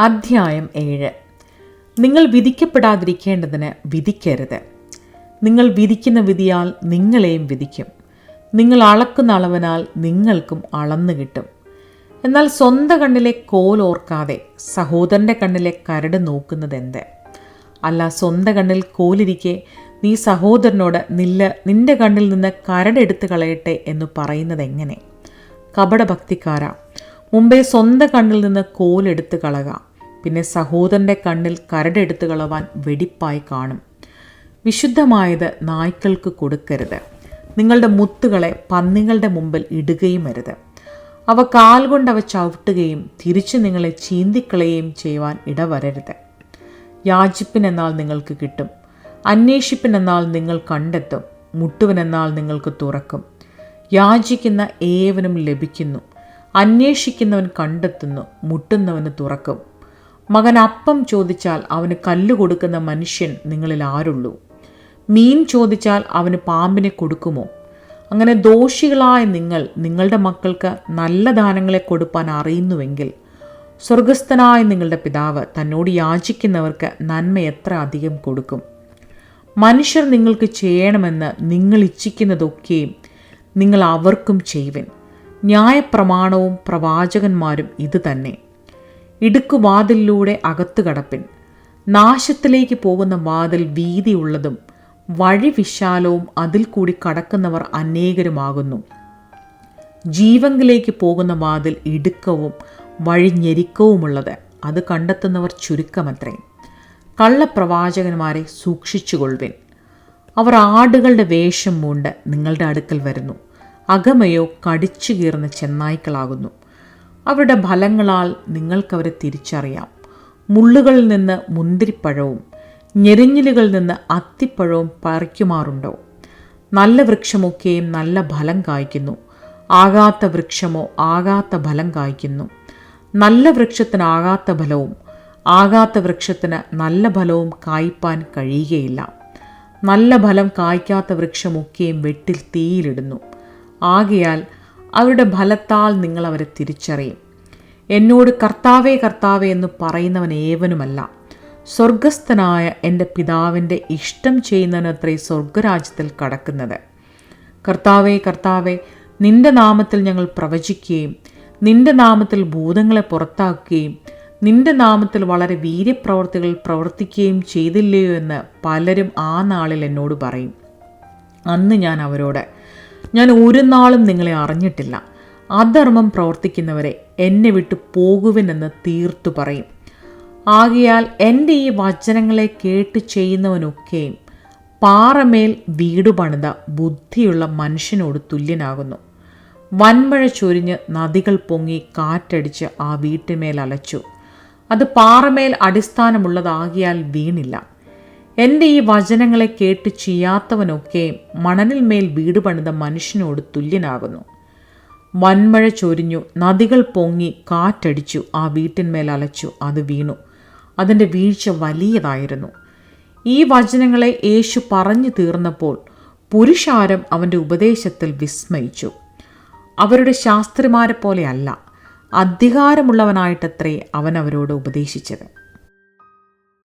അധ്യായം ഏഴ്. നിങ്ങൾ വിധിക്കപ്പെടാതിരിക്കേണ്ടതിന് വിധിക്കരുത്. നിങ്ങൾ വിധിക്കുന്ന വിധിയാൽ നിങ്ങളെയും വിധിക്കും. നിങ്ങൾ അളക്കുന്ന അളവിനാൽ നിങ്ങൾക്കും അളന്നു കിട്ടും. എന്നാൽ സ്വന്തം കണ്ണിലെ കോൽ ഓർക്കാതെ സഹോദരന്റെ കണ്ണിലെ കരട് നോക്കുന്നതെന്ത്? അല്ല സ്വന്തം കണ്ണിൽ കോലിരിക്കെ നീ സഹോദരനോട് നില്ല നിന്റെ കണ്ണിൽ നിന്ന് കരടെടുത്ത് കളയട്ടെ എന്ന് പറയുന്നത് എങ്ങനെ കപടഭക്തിക്കാര. മുമ്പേ സ്വന്തം കണ്ണിൽ നിന്ന് കോലെടുത്ത് കളക. പിന്നെ സഹോദരന്റെ കണ്ണിൽ കരടെടുത്ത് കളവാൻ വെടിപ്പായി കാണും. വിശുദ്ധമായത് നായ്ക്കൾക്ക് കൊടുക്കരുത്. നിങ്ങളുടെ മുത്തുകളെ പന്നികളുടെ മുമ്പിൽ ഇടുകയും അരുത്. അവ കാൽ കൊണ്ടവ ചവിട്ടുകയും തിരിച്ച് നിങ്ങളെ ചീന്തിക്കളയുകയും ചെയ്യുവാൻ ഇടവരരുത്. യാചിപ്പിനെന്നാൽ നിങ്ങൾക്ക് കിട്ടും. അന്വേഷിപ്പിനെന്നാൽ നിങ്ങൾ കണ്ടെത്തും. മുട്ടുവനെന്നാൽ നിങ്ങൾക്ക് തുറക്കും. യാചിക്കുന്ന ഏവനും ലഭിക്കുന്നു. അന്വേഷിക്കുന്നവൻ കണ്ടെത്തുന്നു മുട്ടുന്നവന് തുറക്കും. മകൻ അപ്പം ചോദിച്ചാൽ അവന് കല്ല് കൊടുക്കുന്ന മനുഷ്യൻ നിങ്ങളിൽ ആരുള്ളൂ. മീൻ ചോദിച്ചാൽ അവന് പാമ്പിനെ കൊടുക്കുമോ? അങ്ങനെ ദോഷികളായ നിങ്ങൾ നിങ്ങളുടെ മക്കൾക്ക് നല്ല ദാനങ്ങളെ കൊടുപ്പാൻ അറിയുന്നുവെങ്കിൽ സ്വർഗസ്ഥനായ നിങ്ങളുടെ പിതാവ് തന്നോട് യാചിക്കുന്നവർക്ക് നന്മ എത്ര അധികം കൊടുക്കും. മനുഷ്യർ നിങ്ങൾക്ക് ചെയ്യണമെന്ന് നിങ്ങൾ ഇച്ഛിക്കുന്നതൊക്കെയും നിങ്ങൾ അവർക്കും ചെയ്യുവൻ. ന്യായപ്രമാണവും പ്രവാചകന്മാരും ഇത് തന്നെ. ഇടുക്കുവാതിലൂടെ അകത്തു കടപ്പിൻ. നാശത്തിലേക്ക് പോകുന്ന വാതിൽ വീതിയുള്ളതും വഴി വിശാലവും അതിൽ കൂടി കടക്കുന്നവർ അനേകരുമാകുന്നു. ജീവങ്കിലേക്ക് പോകുന്ന വാതിൽ ഇടുക്കവും വഴി ഞെരുക്കവുമുള്ളത് അത് കണ്ടെത്തുന്നവർ ചുരുക്കമത്രേ. കള്ളപ്രവാചകന്മാരെ സൂക്ഷിച്ചുകൊള്ളുവിൻ. അവർ ആടുകളുടെ വേഷം മൂണ്ട് നിങ്ങളുടെ അടുക്കൽ വരുന്നു. അകമയോ കടിച്ചു കീറുന്ന ചെന്നായ്ക്കളാകുന്നു. അവരുടെ ഫലങ്ങളാൽ നിങ്ങൾക്കവരെ തിരിച്ചറിയാം. മുള്ളുകളിൽ നിന്ന് മുന്തിരിപ്പഴവും ഞെരിഞ്ഞിലുകളിൽ നിന്ന് അത്തിപ്പഴവും പറിക്കുമാറുണ്ടോ? നല്ല വൃക്ഷമൊക്കെയും നല്ല ഫലം കായ്ക്കുന്നു. ആകാത്ത വൃക്ഷമോ ആകാത്ത ഫലം കായ്ക്കുന്നു. നല്ല വൃക്ഷത്തിന് ആകാത്ത ഫലവും ആകാത്ത വൃക്ഷത്തിന് നല്ല ഫലവും കായ്പാൻ കഴിയുകയില്ല. നല്ല ഫലം കായ്ക്കാത്ത വൃക്ഷമൊക്കെയും വെട്ടിൽ തീയിലിടുന്നു. ആകയാൽ അവരുടെ ഫലത്താൽ നിങ്ങൾ അവരെ തിരിച്ചറിയും. എന്നോട് കർത്താവേ കർത്താവേ എന്ന് പറയുന്നവൻ ഏവനുമല്ല. സ്വർഗസ്ഥനായ എന്റെ പിതാവിന്റെ ഇഷ്ടം ചെയ്യുന്നതിനത്രേ സ്വർഗരാജ്യത്തിൽ കടക്കുന്നത്. കർത്താവേ കർത്താവേ നിന്റെ നാമത്തിൽ ഞങ്ങൾ പ്രവചിക്കുകയും നിന്റെ നാമത്തിൽ ഭൂതങ്ങളെ പുറത്താക്കുകയും നിന്റെ നാമത്തിൽ വളരെ വീര്യപ്രവർത്തികൾ പ്രവർത്തിക്കുകയും ചെയ്തില്ലയോ എന്ന് പലരും ആ നാളിൽ എന്നോട് പറയും. അന്ന് ഞാൻ അവരോട് ഞാൻ ഒരു നാളും നിങ്ങളെ അറിഞ്ഞിട്ടില്ല. അധർമ്മം പ്രവർത്തിക്കുന്നവരെ എന്നെ വിട്ടു പോകുവിനെന്ന് തീർത്തു പറയും. ആകയാൽ എന്റെ ഈ വചനങ്ങളെ കേട്ട് ചെയ്യുന്നവനൊക്കെയും പാറമേൽ വീട് പണിത ബുദ്ധിയുള്ള മനുഷ്യനോട് തുല്യനാകുന്നു. വൻമഴ ചൊരിഞ്ഞ് നദികൾ പൊങ്ങി കാറ്റടിച്ച് ആ വീട്ടിന്മേൽ അലച്ചു. അത് പാറമേൽ അടിസ്ഥാനമുള്ളതാകിയാൽ വീണില്ല. എന്റെ ഈ വചനങ്ങളെ കേട്ട് ചെയ്യാത്തവനൊക്കെ മണലിൽ മേൽ വീട് പണിത മനുഷ്യനോട് തുല്യനാകുന്നു. വൻമഴ ചൊരിഞ്ഞു നദികൾ പൊങ്ങി കാറ്റടിച്ചു ആ വീട്ടിന്മേൽ അലച്ചു അത് വീണു. അതിന്റെ വീഴ്ച വലിയതായിരുന്നു. ഈ വചനങ്ങളെ യേശു പറഞ്ഞു തീർന്നപ്പോൾ പുരുഷാരം അവന്റെ ഉപദേശത്തിൽ വിസ്മയിച്ചു. അവരുടെ ശാസ്ത്രിമാരെ പോലെയല്ല അധികാരമുള്ളവനായിട്ടത്രേ അവൻ അവരോട് ഉപദേശിച്ചത്.